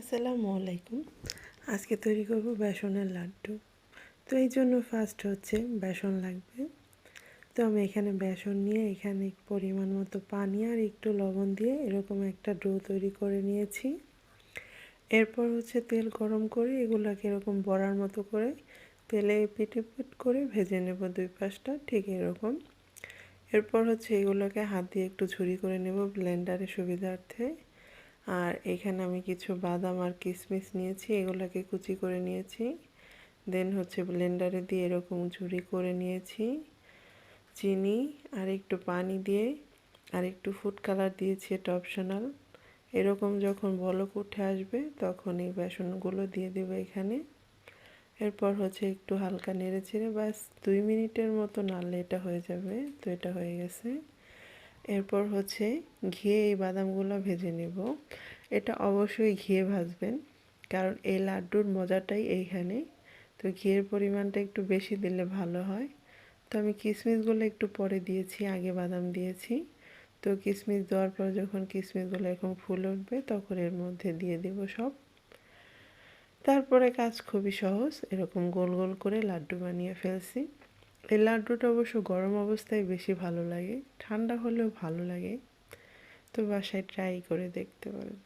আসসালামু আলাইকুম। আজকে তৈরি করব বেসনের লাড্ডু। তো এই জন্য ফার্স্ট হচ্ছে বেসন লাগবে। তো আমি এখানে বেসন নিয়ে এখানে পরিমাণ মতো পানি আর একটু লবণ দিয়ে এরকম একটা ডো তৈরি করে নিয়েছি। এরপর হচ্ছে তেল গরম করে এগুলোকে এরকম বড়ার মতো করে তেলে পিটে পিট করে ভেজে নেব দুই পাশটা, ঠিক এরকম। এরপর হচ্ছে এগুলোকে হাত দিয়ে একটু ঝুরি করে নেব ব্লেন্ডারের সুবিধার্থে। আর এখানে আমি কিছু বাদাম আর কিশমিশ নিয়েছি, এগুলোকে কুচি করে নিয়েছি। দেন হচ্ছে ব্লেন্ডারে দিয়ে এরকম ঝুড়ি করে নিয়েছি। চিনি আর একটু পানি দিয়ে আর একটু ফুড কালার দিয়েছি, এটা অপশনাল এরকম যখন বলক উঠে আসবে, তখন এই বেসনগুলো দিয়ে দেবো এখানে। এরপর হচ্ছে একটু হালকা নেড়ে ছেড়ে, ব্যাস দুই মিনিটের মতো নাড়লে এটা হয়ে যাবে। তো এটা হয়ে গেছে। এরপর হচ্ছে ঘিয়ে এই বাদামগুলো ভেজে নেব। এটা অবশ্যই ঘিয়ে ভাজবেন, কারণ এই লাড্ডুর মজাটাই এইখানে। তো ঘিয়ের পরিমাণটা একটু বেশি দিলে ভালো হয়। তো আমি কিশমিশগুলো একটু পরে দিয়েছি, আগে বাদাম দিয়েছি। তো কিশমিশ দেওয়ার পর যখন কিশমিশগুলো এরকম ফুল উঠবে, তখন এর মধ্যে দিয়ে দেব সব। তারপরে কাজ খুবই সহজ, এরকম গোল গোল করে লাড্ডু বানিয়ে ফেলছি। এই লাড্ডুটা অবশ্য গরম অবস্থায় বেশি ভালো লাগে, ঠান্ডা হলেও ভালো লাগে। তো বাসায় ট্রাই করে দেখতে পারেন।